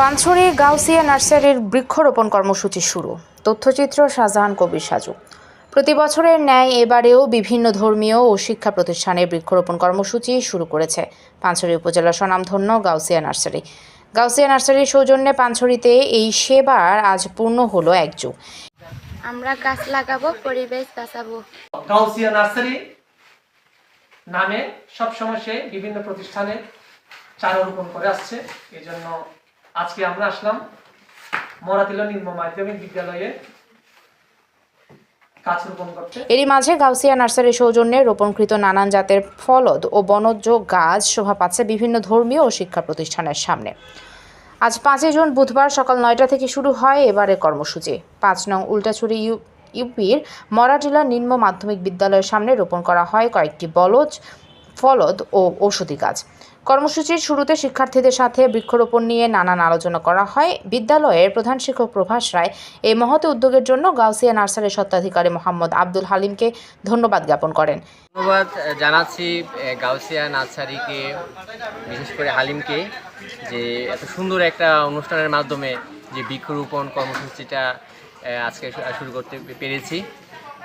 পানছড়ি গাউসিয়া নার্সারির বৃক্ষরোপণ কর্মসূচি শুরু। তথ্যচিত্র শাহজাহান কবির সাজু। প্রতি বছরের ন্যায় এবারেও বিভিন্ন ধর্মীয় ও শিক্ষা প্রতিষ্ঠানে বৃক্ষরোপণ কর্মসূচি শুরু করেছে পানছড়ি উপজেলার স্বনামধন্য গাউসিয়া নার্সারি। গাউসিয়া নার্সারির সৌজন্যে পানছড়িতে এই সেবার আজ পূর্ণ হলো এক যুগ। আমরা গাছ লাগাবো পরিবেশ বাঁচাবো। গাউসিয়া নার্সারি নামে সবসময় সে বিভিন্ন প্রতিষ্ঠানে চারা রোপণ করে আসছে। এই জন্য আজকে আমরা আসলাম মরাতিল নিম্ন মাধ্যমিক বিদ্যালয়ে এরই মাঝে গাউসিয়া নার্সারির সৌজন্যে রোপণকৃত নানান জাতের ফলদ ও বনজ গাছ শোভা পাচ্ছে বিভিন্ন ধর্মীয় ও শিক্ষা প্রতিষ্ঠানের সামনে। আজ পাঁচই জুন বুধবার সকাল নয়টা থেকে শুরু হয় এবারের কর্মসূচি। পাঁচ নং উল্টাছড়ি ইউ ইউপির মরাটিলা নিম্ন মাধ্যমিক বিদ্যালয়ের সামনে রোপণ করা হয় কয়েকটি বলজ ফলদ ও ঔষধি গাছ কর্মসূচির শুরুতে শিক্ষার্থীদের সাথে বৃক্ষরোপণ নিয়ে নানান আলোচনা করা হয়। বিদ্যালয়ের প্রধান শিক্ষক প্রভাস রায় এই মহৎ উদ্যোগের জন্য গাউসিয়া নার্সারির স্বত্বাধিকারী মোহাম্মদ আব্দুল হালিমকে ধন্যবাদ জ্ঞাপন করেন। ধন্যবাদ জানাচ্ছি গাউসিয়া নার্সারিকে, বিশেষ করে হালিমকে, যে এত সুন্দর একটা অনুষ্ঠানের মাধ্যমে যে বৃক্ষরোপণ কর্মসূচিটা আজকে শুরু করতে পেরেছি।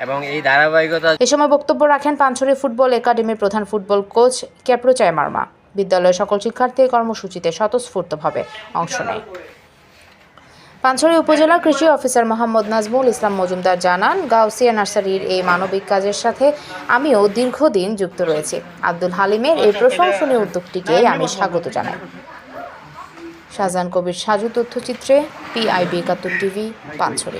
এবং এই ধারাবাহিকতা এ সময় বক্তব্য রাখেন পানছড়ি ফুটবল একাডেমির প্রধান ফুটবল কোচ ক্যাপ্রোচায় মার্মা। বিদ্যালয়ের সকল শিক্ষার্থী কর্মসূচিতে স্বতঃস্ফূর্তভাবে অংশ নেয়। পানছড়ি উপজেলা কৃষি অফিসার মোহাম্মদ নাজমুল ইসলাম মজুমদার জানান, গাউসিয়া নার্সারির এই মানবিক কাজের সাথে আমিও দীর্ঘদিন যুক্ত রয়েছি। আব্দুল হালিমের এই প্রশংসনীয় উদ্যোগটিকে আমি স্বাগত জানাই। শাহজাহান কবির সাজু তথ্যচিত্রে, পিআইবি একাত্তর টিভি, পানছড়ি।